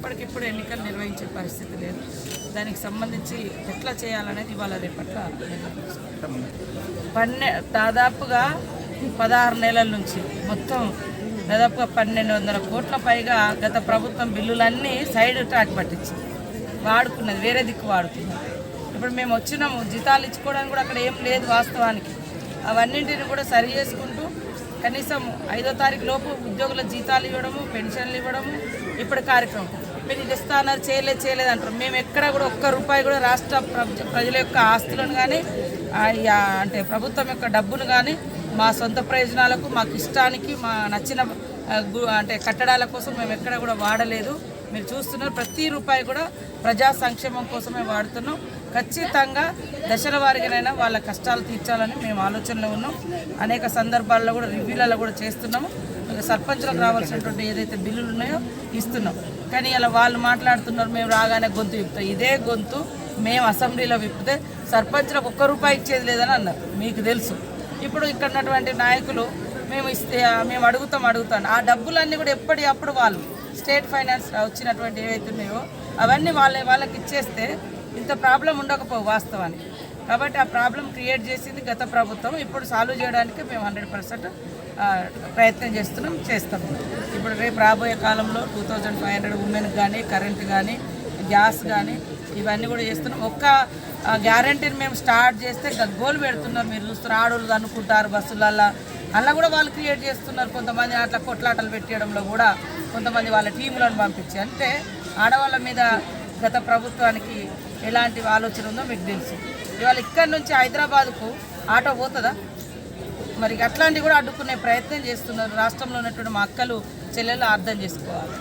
ఇప్పటికిప్పుడు ఎన్నికలు నిర్వహించే పరిస్థితి లేదు. దానికి సంబంధించి ఎట్లా చేయాలనేది ఇవాళ రేపట్ల పన్నె దాదాపుగా పదహారు నెలల నుంచి మొత్తం దాదాపుగా పన్నెండు వందల కోట్ల పైగా గత ప్రభుత్వం బిల్లులన్నీ సైడ్ ట్రాక్ పట్టించింది. వాడుకున్నది వేరే దిక్కు వాడుకున్నది. ఇప్పుడు మేము వచ్చినాము జీతాలు ఇచ్చుకోవడానికి కూడా అక్కడ ఏం లేదు వాస్తవానికి. అవన్నింటిని కూడా సరి చేసుకుంటూ కనీసం ఐదో తారీఖు లోపు ఉద్యోగుల జీతాలు ఇవ్వడము పెన్షన్లు ఇవ్వడము ఇప్పుడు కార్యక్రమం. మీరు ఇది చేయలేదు చేయలేదు అంటారు. మేము ఎక్కడ కూడా ఒక్క రూపాయి కూడా రాష్ట్ర ప్రజల యొక్క ఆస్తులను కానీ అంటే ప్రభుత్వం యొక్క డబ్బును కానీ మా సొంత ప్రయోజనాలకు మాకు ఇష్టానికి మా నచ్చిన గు- అంటే కట్టడాల కోసం మేము ఎక్కడ కూడా వాడలేదు. మీరు చూస్తున్నారు ప్రతి రూపాయి కూడా ప్రజా సంక్షేమం కోసమే వాడుతున్నాం. ఖచ్చితంగా దశల వారిగానైనా వాళ్ళ కష్టాలు తీర్చాలని మేము ఆలోచనలో ఉన్నాం. అనేక సందర్భాల్లో కూడా రివ్యూలలో కూడా చేస్తున్నాము. సర్పంచులకు రావాల్సినటువంటి ఏదైతే బిల్లులు ఉన్నాయో ఇస్తున్నాం. కానీ ఇలా వాళ్ళు మాట్లాడుతున్నారు మేము రాగానే గొంతు విప్పుతాం. ఇదే గొంతు మేము అసెంబ్లీలో విప్పితే సర్పంచులకు ఒక్క రూపాయి ఇచ్చేది లేదని అన్నారు. మీకు తెలుసు. ఇప్పుడు ఇక్కడ ఉన్నటువంటి నాయకులు మేము ఇస్తే మేము అడుగుతాం అడుగుతాం ఆ డబ్బులన్నీ కూడా ఎప్పటి అప్పుడు వాళ్ళు స్టేట్ ఫైనాన్స్ వచ్చినటువంటి ఏవైతే ఉన్నాయో అవన్నీ వాళ్ళ వాళ్ళకి ఇచ్చేస్తే ఇంత ప్రాబ్లం ఉండకపోవు వాస్తవానికి. కాబట్టి ఆ ప్రాబ్లం క్రియేట్ చేసింది గత ప్రభుత్వం. ఇప్పుడు సాల్వ్ చేయడానికి మేము హండ్రెడ్ పర్సెంట్ ప్రయత్నం చేస్తున్నాం చేస్తాం. ఇప్పుడు రేపు రాబోయే కాలంలో టూ థౌజండ్ ఫైవ్ హండ్రెడ్ ఉమెన్కి కానీ కరెంట్ కానీ గ్యాస్ కానీ ఇవన్నీ కూడా చేస్తున్నాం. ఒక్క గ్యారంటీని మేము స్టార్ట్ చేస్తే గగ్గోలు పెడుతున్నారు మీరు చూస్తున్నారు. ఆడోళ్ళు అనుకుంటారు బస్సులల్లో. అలా కూడా వాళ్ళు క్రియేట్ చేస్తున్నారు. కొంతమంది అట్లా కొట్లాటలు పెట్టడంలో కూడా కొంతమంది వాళ్ళ టీములను పంపించి. అంటే ఆడవాళ్ళ మీద గత ప్రభుత్వానికి ఎలాంటి ఆలోచన ఉందో మీకు తెలుసు. ఇవాళ ఇక్కడి నుంచి హైదరాబాద్కు ఆటో పోతుందా? మరి అట్లాంటివి కూడా అడ్డుకునే ప్రయత్నం చేస్తున్నారు. రాష్ట్రంలో ఉన్నటువంటి మా అక్కలు చెల్లెలు అర్థం చేసుకోవాలి.